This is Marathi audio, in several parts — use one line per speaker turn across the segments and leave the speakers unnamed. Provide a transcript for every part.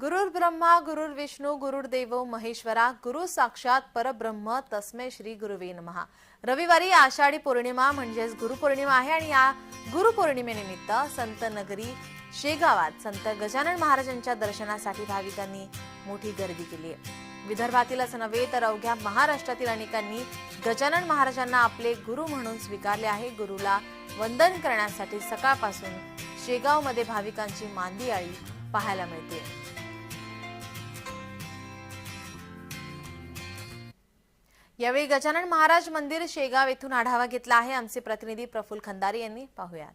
गुरुर् ब्रह्मा गुरुर्विष्णू गुरुर्देव महेश्वरा गुरु साक्षात परब्रह्म तस्मै श्री गुरुवे महा रविवारी आषाढी पौर्णिमा म्हणजेच गुरुपौर्णिमा आहे आणि या गुरुपौर्णिमेनिमित्त संत नगरी शेगावात संत गजानन महाराजांच्या दर्शनासाठी भाविकांनी मोठी गर्दी केली आहे. विदर्भातीलच नव्हे तर अवघ्या महाराष्ट्रातील अनेकांनी गजानन महाराजांना आपले गुरु म्हणून स्वीकारले आहे. गुरुला वंदन करण्यासाठी सकाळपासून शेगावमध्ये भाविकांची मांदी आळी पाहायला मिळते. यावेळी गजानन महाराज मंदिर शेगाव येथून आढावा घेतला आहे. आमचे प्रतिनिधी प्रफुल्ल खंदारे यांनी पाहूया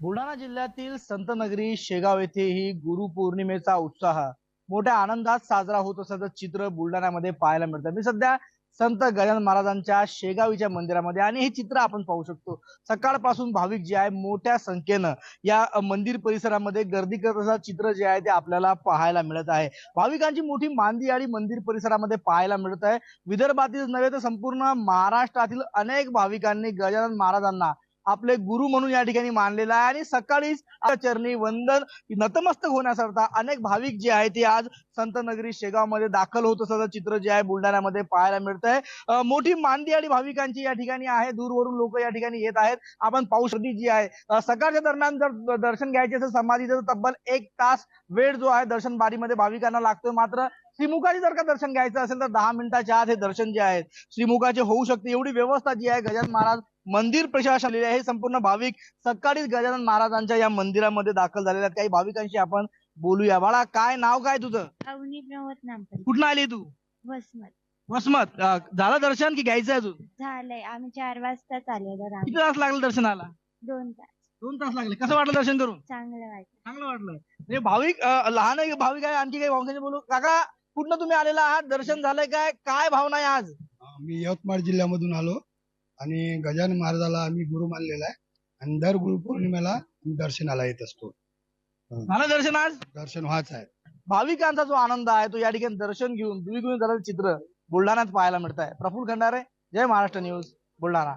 बुलढाणा जिल्ह्यातील संतनगरी शेगाव येथेही गुरुपौर्णिमेचा उत्साह मोठ्या आनंदात साजरा होत असल्याचं चित्र बुलढाण्यामध्ये पाहायला मिळतं. मी सध्या संत गजानन महाराजांच्या शेगावीच्या मंदिरामध्ये आणि हे चित्र आपण पाहू शकतो. सकाळपासून भाविक जे आहे मोठ्या संख्येनं या मंदिर परिसरामध्ये गर्दी करत असं चित्र जे आहे ते आपल्याला पाहायला मिळत आहे. भाविकांची मोठी मांदी आणि मंदिर परिसरामध्ये पाहायला मिळत आहे. विदर्भातील नव्हे तर संपूर्ण महाराष्ट्रातील अनेक भाविकांनी गजानन महाराजांना आपले गुरु म्हणून या ठिकाणी मानलेला आहे. आणि सकाळीच चरणी वंदन नतमस्तक होण्याकरता अनेक भाविक जे आहे ते आज संत नगरी शेगावमध्ये दाखल होत असल्याचं चित्र जे आहे बुलढाण्यामध्ये पाहायला मिळत आहे मोठी मांदी आणि भाविकांची या ठिकाणी आहे. दूरवरून लोक या ठिकाणी येत आहेत. आपण पाहू शकतो जी आहे. सकाळच्या दरम्यान जर दर्शन घ्यायचे असेल समाधीचं तब्बल एक तास वेळ जो आहे दर्शन बारीमध्ये भाविकांना लागतोय. मात्र श्रीमुखाची जर का दर्शन घ्यायचं असेल तर दहा मिनिटाच्या आत हे दर्शन जे आहे श्रीमुखाचे होऊ शकते. एवढी व्यवस्था जी आहे गजानन महाराज मंदिर प्रशासन आहे. हे संपूर्ण भाविक सकाळीच गजानन महाराजांच्या या मंदिरामध्ये दाखल झालेले आहेत. काही भाविकांशी आपण बोलूया. बाळा काय नाव काय तुझं? कुठनं आली तू?
वसमत.
वसमत. झालं दर्शन की घ्यायचं आहे अजून?
झालंय. आम्ही चार वाजता आलेलो राम
किती तास लागले दर्शनाला?
दोन तास.
दोन तास लागले. कसं वाटलं दर्शन करून?
चांगलं वाटलं.
चांगलं वाटलं. म्हणजे भाविक लहान आहे भाविक आहे आणखी काही भाविकांशी बोलू? काका कुठनं तुम्ही आलेला आहात? दर्शन झालंय काय? काय भावना आहे आज?
मी यवतमाळ जिल्ह्यामधून आलो आणि गजानन महाराजाला आम्ही गुरु मानलेला आहे आणि दर गुरुपौर्णिमेला आम्ही दर्शनाला येत असतो.
झालं दर्शन आज?
दर्शन व्हाच आहे.
भाविकांचा जो आनंद आहे तो या ठिकाणी दर्शन घेऊन द्विगुण झालेलं चित्र बुलढाण्यात पाहायला मिळत आहे प्रफुल्ल खंडारे जय महाराष्ट्र न्यूज बुलढाणा.